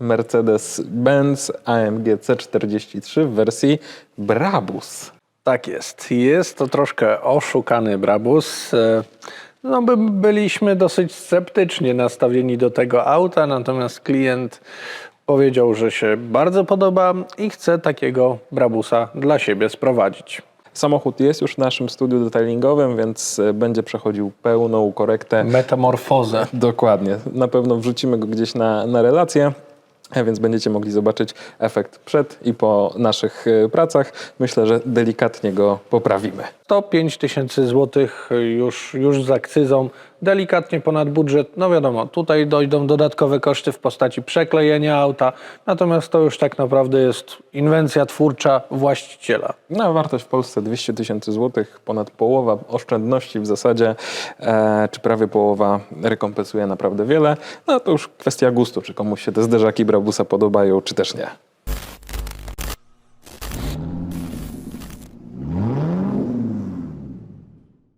Mercedes-Benz AMG C43 w wersji Brabus. Tak jest. Jest to troszkę oszukany Brabus. E, No, by byliśmy dosyć sceptycznie nastawieni do tego auta, natomiast klient powiedział, że się bardzo podoba i chce takiego Brabusa dla siebie sprowadzić. Samochód jest już w naszym studiu detailingowym, więc e, będzie przechodził pełną korektę. Metamorfozę. Dokładnie. Na pewno wrzucimy go gdzieś na, na relację. Więc będziecie mogli zobaczyć efekt przed i po naszych e, pracach. Myślę, że delikatnie go poprawimy. 105 tysięcy złotych już, już z akcyzą, delikatnie ponad budżet. No wiadomo, tutaj dojdą dodatkowe koszty w postaci przeklejenia auta, natomiast to już tak naprawdę jest inwencja twórcza właściciela. No, wartość w Polsce 200 tysięcy złotych, ponad połowa oszczędności w zasadzie, e, czy prawie połowa rekompensuje naprawdę wiele. No to już kwestia gustu, czy komuś się te zderzaki Brabusa podobają, czy też nie.